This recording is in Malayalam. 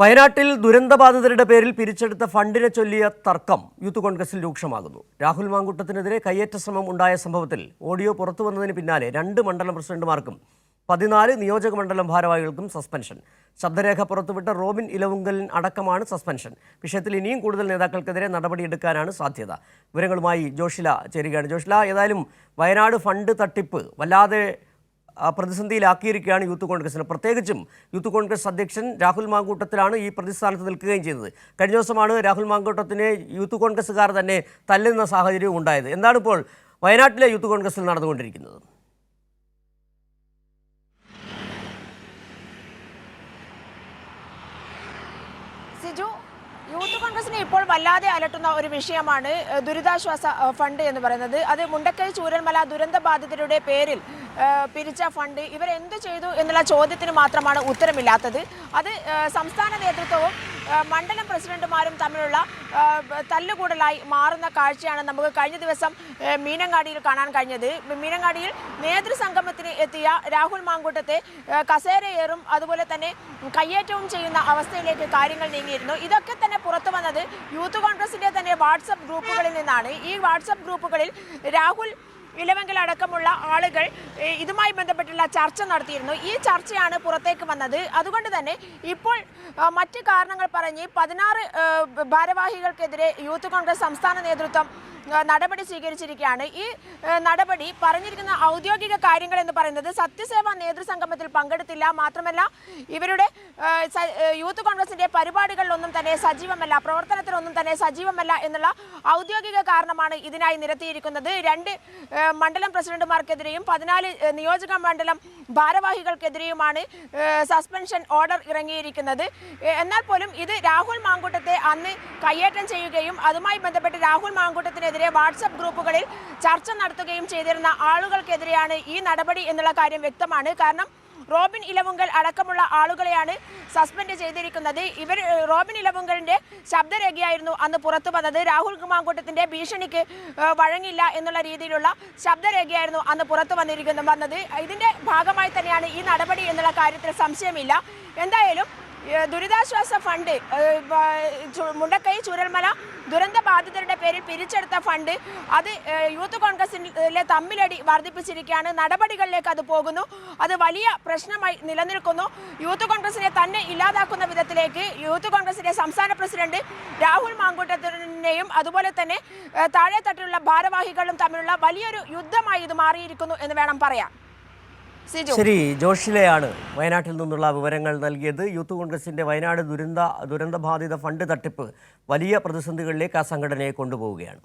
വയനാട്ടിൽ ദുരന്തബാധിതരുടെ പേരിൽ പിരിച്ചെടുത്ത ഫണ്ടിനെ ചൊല്ലിയ തർക്കം യൂത്ത് കോൺഗ്രസിൽ രൂക്ഷമാകുന്നു. രാഹുൽ മാങ്കുട്ടത്തിനെതിരെ കയ്യേറ്റ ശ്രമം ഉണ്ടായ സംഭവത്തിൽ ഓഡിയോ പുറത്തു വന്നതിന് പിന്നാലെ രണ്ട് മണ്ഡലം പ്രസിഡന്റുമാർക്കും പതിനാല് നിയോജക മണ്ഡലം ഭാരവാഹികൾക്കും സസ്പെൻഷൻ. ശബ്ദരേഖ പുറത്തുവിട്ട റോബിൻ ഇലവുങ്കലിൻ അടക്കമാണ് സസ്പെൻഷൻ. വിഷയത്തിൽ ഇനിയും കൂടുതൽ നേതാക്കൾക്കെതിരെ നടപടിയെടുക്കാനാണ് സാധ്യത. വിവരങ്ങളുമായി ജോഷില ചേരുകയാണ്. ജോഷില ഏതായാലും വയനാട് ഫണ്ട് തട്ടിപ്പ് വല്ലാതെ പ്രതിസന്ധിയിലാക്കിയിരിക്കുകയാണ് യൂത്ത് കോൺഗ്രസിന്. പ്രത്യേകിച്ചും യൂത്ത് കോൺഗ്രസ് അധ്യക്ഷൻ രാഹുൽ മാങ്കൂട്ടത്തിലാണ് ഈ പ്രതിസ്ഥാനത്ത് നിൽക്കുകയും ചെയ്തത്. കഴിഞ്ഞ ദിവസമാണ് രാഹുൽ മാങ്കൂട്ടത്തിനെ യൂത്ത് കോൺഗ്രസ്സുകാർ തന്നെ തല്ലുന്ന സാഹചര്യവും ഉണ്ടായത്. എന്താണ് ഇപ്പോൾ വയനാട്ടിലെ യൂത്ത് കോൺഗ്രസിൽ നടന്നുകൊണ്ടിരിക്കുന്നത്? യൂത്ത് കോൺഗ്രസിനെ ഇപ്പോൾ വല്ലാതെ അലട്ടുന്ന ഒരു വിഷയമാണ് ദുരിതാശ്വാസ ഫണ്ട് എന്ന് പറയുന്നത്. അത് മുണ്ടക്കൈ ചൂരൽമല ദുരന്ത ബാധിതരുടെ പേരിൽ പിരിച്ച ഫണ്ട് ഇവരെന്ത് ചെയ്തു എന്നുള്ള ചോദ്യത്തിന് മാത്രമാണ് ഉത്തരമില്ലാത്തത്. അത് സംസ്ഥാന നേതൃത്വവും മണ്ഡലം പ്രസിഡന്റുമാരും തമ്മിലുള്ള തല്ലുകൂടലായി മാറുന്ന കാഴ്ചയാണ് നമുക്ക് കഴിഞ്ഞ ദിവസം മീനങ്ങാടിയിൽ കാണാൻ കഴിഞ്ഞത്. മീനങ്ങാടിയിൽ നേതൃസംഗമത്തിന് എത്തിയ രാഹുൽ മാങ്കൂട്ടത്തെ കസേരയേറും അതുപോലെ തന്നെ കയ്യേറ്റവും ചെയ്യുന്ന അവസ്ഥയിലേക്ക് കാര്യങ്ങൾ നീങ്ങിയിരുന്നു. ഇതൊക്കെ തന്നെ പുറത്തു വന്നത് യൂത്ത് കോൺഗ്രസിന്റെ തന്നെ വാട്സപ്പ് ഗ്രൂപ്പുകളിൽ നിന്നാണ്. ഈ വാട്സപ്പ് ഗ്രൂപ്പുകളിൽ രാഹുൽ ഇലവെങ്കിൽ അടക്കമുള്ള ആളുകൾ ഇതുമായി ബന്ധപ്പെട്ടുള്ള ചർച്ച നടത്തിയിരുന്നു. ഈ ചർച്ചയാണ് പുറത്തേക്ക് വന്നത്. അതുകൊണ്ട് തന്നെ ഇപ്പോൾ മറ്റ് കാരണങ്ങൾ പറഞ്ഞ് പതിനാറ് ഭാരവാഹികൾക്കെതിരെ യൂത്ത് കോൺഗ്രസ് സംസ്ഥാന നേതൃത്വം നടപടി സ്വീകരിച്ചിരിക്കുകയാണ്. ഈ നടപടി പറഞ്ഞിരിക്കുന്ന ഔദ്യോഗിക കാര്യങ്ങൾ എന്ന് പറയുന്നത് സത്യസേവാ നേതൃസംഗമത്തിൽ പങ്കെടുത്തില്ല. മാത്രമല്ല ഇവരുടെ യൂത്ത് കോൺഗ്രസിന്റെ പരിപാടികളിലൊന്നും തന്നെ സജീവമല്ല പ്രവർത്തനത്തിലൊന്നും തന്നെ സജീവമല്ല എന്നുള്ള ഔദ്യോഗിക കാരണമാണ് ഇതിനായി നിരത്തിയിരിക്കുന്നത്. രണ്ട് മണ്ഡലം പ്രസിഡന്റുമാർക്കെതിരെയും പതിനാല് നിയോജക മണ്ഡലം ഭാരവാഹികൾക്കെതിരെയുമാണ് സസ്പെൻഷൻ ഓർഡർ ഇറങ്ങിയിരിക്കുന്നത്. എന്നാൽ പോലും ഇത് രാഹുൽ മാങ്കൂട്ടത്തെ അന്ന് കയ്യേറ്റം ചെയ്യുകയും അതുമായി ബന്ധപ്പെട്ട് രാഹുൽ മാങ്കൂട്ടത്തിനെതിരെ വാട്സപ്പ് ഗ്രൂപ്പുകളിൽ ചർച്ച നടത്തുകയും ചെയ്തിരുന്ന ആളുകൾക്കെതിരെയാണ് ഈ നടപടി എന്നുള്ള കാര്യം വ്യക്തമാണ്. കാരണം റോബിൻ ഇലവുങ്കൽ അടക്കമുള്ള ആളുകളെയാണ് സസ്പെൻഡ് ചെയ്തിരിക്കുന്നത്. ഇവർ റോബിൻ ഇലവുങ്കലിന്റെ ശബ്ദരേഖയായിരുന്നു അന്ന് പുറത്തു വന്നത്. രാഹുൽ മാങ്കൂട്ടത്തിന്റെ ഭീഷണിക്ക് വഴങ്ങില്ല എന്നുള്ള രീതിയിലുള്ള ശബ്ദരേഖയായിരുന്നു അന്ന് പുറത്തു വന്നിരിക്കുന്നത് വന്നത്. ഇതിന്റെ ഭാഗമായി തന്നെയാണ് ഈ നടപടി എന്നുള്ള കാര്യത്തിൽ സംശയമില്ല. എന്തായാലും ദുരിതാശ്വാസ ഫണ്ട് മുണ്ടക്കൈ ചുരൽമല ദുരന്ത ബാധിതരുടെ പേരിൽ പിരിച്ചെടുത്ത ഫണ്ട് അത് യൂത്ത് കോൺഗ്രസിലെ തമ്മിലടി വർദ്ധിപ്പിച്ചിരിക്കുകയാണ്. നടപടികളിലേക്ക് അത് പോകുന്നു. അത് വലിയ പ്രശ്നമായി നിലനിൽക്കുന്നു. യൂത്ത് കോൺഗ്രസിനെ തന്നെ ഇല്ലാതാക്കുന്ന വിധത്തിലേക്ക് യൂത്ത് കോൺഗ്രസിന്റെ സംസ്ഥാന പ്രസിഡന്റ് രാഹുൽ മാങ്കൂട്ടത്തിനെയും അതുപോലെ തന്നെ താഴെത്തട്ടിലുള്ള ഭാരവാഹികളും തമ്മിലുള്ള വലിയൊരു യുദ്ധമായി ഇത് മാറിയിരിക്കുന്നു എന്ന് വേണം പറയാൻ. സിജു ശരി ജോഷിലയാണ് വയനാട്ടിൽ നിന്നുള്ള വിവരങ്ങൾ നൽകിയത്. യൂത്ത് കോൺഗ്രസിന്റെ വയനാട് ദുരന്ത ദുരന്തബാധിത ഫണ്ട് തട്ടിപ്പ് വലിയ പ്രതിസന്ധികളിലേക്ക് ആ സംഘടനയെ കൊണ്ടുപോവുകയാണ്.